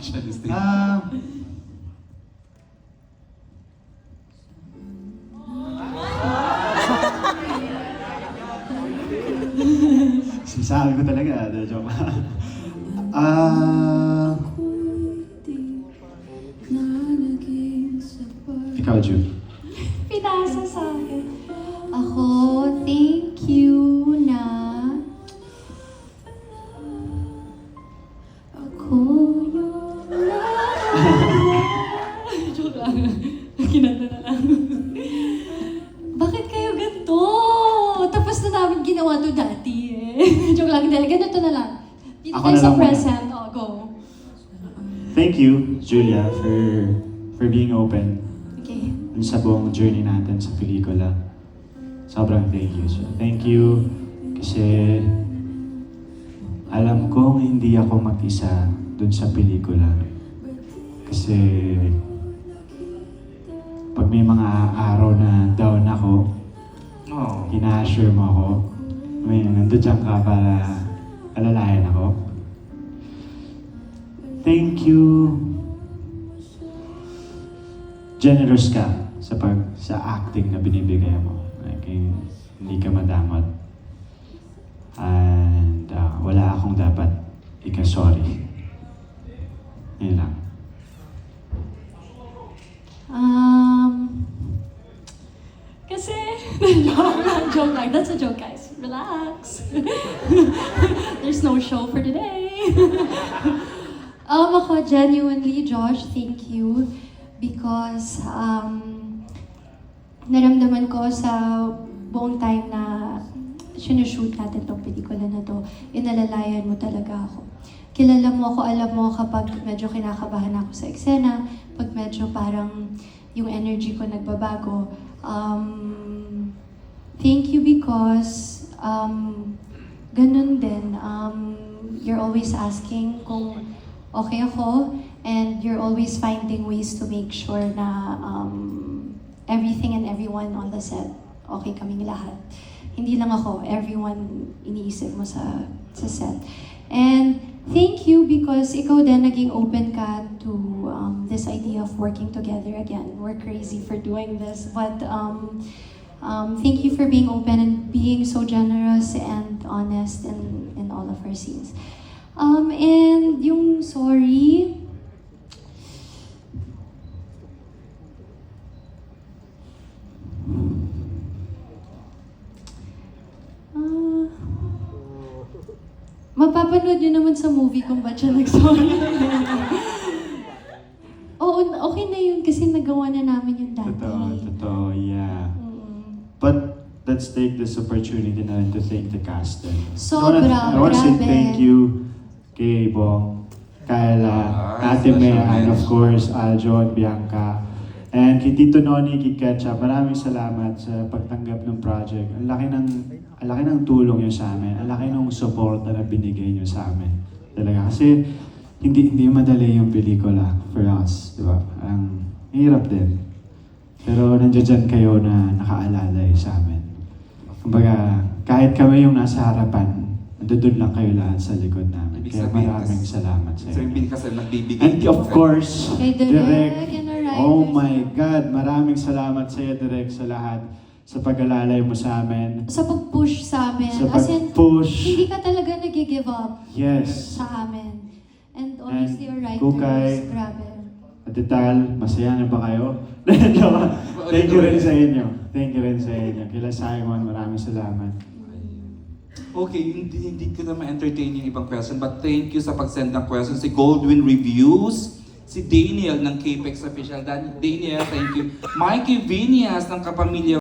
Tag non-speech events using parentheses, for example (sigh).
Actually, Steve. Ah. Sinasabi ko talaga, the joke. Ah, ikaw, Ju. (laughs) Kinanta na lang. Bakit kayo ganito? Tapos na namin ginawa to dati eh. (laughs) Joke lang. Hindi, ganito na lang. Dito Ako tayo na sa lang muna. present. Oh, go. Thank you, Julia, for for being open Okay. dun sa buong journey natin sa pelikula. Sobrang thank you. So, thank you kasi alam kong hindi ako mag-isa dun sa pelikula. Kasi pag may mga araw na down ako, Oh. ina-assure mo ako, may nandun dyan ka para alalayan ako. Thank you. Generous ka sa pag sa acting na binibigay mo. Like, eh, hindi ka madamot. And ah, wala akong dapat ika-sorry. Joke lang. That's a joke, guys. Relax. (laughs) There's no show for today. (laughs) um, ako, genuinely, Josh, thank you. Because, um, naramdaman ko sa buong time na sinushoot natin tong pelikula na to, inalalayan mo talaga ako. Kilala mo ako, alam mo kapag medyo kinakabahan ako sa eksena, pag medyo parang yung energy ko nagbabago. Um, thank you because um, ganun din. Um, you're always asking kung okay ako and you're always finding ways to make sure na um, everything and everyone on the set, okay kaming lahat. Hindi lang ako, everyone iniisip mo sa, sa set. And thank you because ikaw din naging open ka to um, this idea of working together again. We're crazy for doing this, but um, um, thank you for being open and being so generous and honest in, in all of our scenes. Um, and yung sorry, Ah. Mapapanood nyo naman sa movie kung ba't siya nag-sorry. (laughs) Oo, okay na yun kasi nagawa na namin yung dati. Totoo, totoo, yeah. Mm. But let's take this opportunity na rin to thank the cast. din. Sobra, I wanna say grabe. thank you kay Bong, Kyla, Ah, Ate May, special and of mention. course, Aljo at Bianca. And kay Tito Noni, kay Ketcha, maraming salamat sa pagtanggap ng project. Ang laki ng, ang laki ng tulong nyo sa amin. Ang laki ng support na binigay nyo sa amin. Talaga. Kasi hindi hindi madali yung pelikula for us, di ba? Ang hirap din. Pero nandiyan dyan kayo na nakaalalay sa amin. Kumbaga, kahit kami yung nasa harapan, nandun lang kayo lahat sa likod namin. Ibig Kaya maraming kas- salamat sa So, inyo. hindi kasi nagbibigay. And of course, Kay Direk Direk, oh my God, maraming salamat sa iyo, Direk, sa lahat, sa pag-alalay mo sa amin, Sa pag-push sa amin. sa As in, pag-push. hindi ka talaga nag-give up Yes. sa amin. And obviously, And our writers, Kukay. grabe. At Detal, masaya na ba kayo? (laughs) Thank you rin sa inyo. Thank you rin sa inyo. Kila Simon, maraming salamat. Okay, hindi, hindi ko na ma-entertain yung ibang question, but thank you sa pag-send ng question. Si Goldwyn Reviews, si Daniel ng Capex Official. Dan- Daniel, thank you. Mikey Vinias ng Kapamilya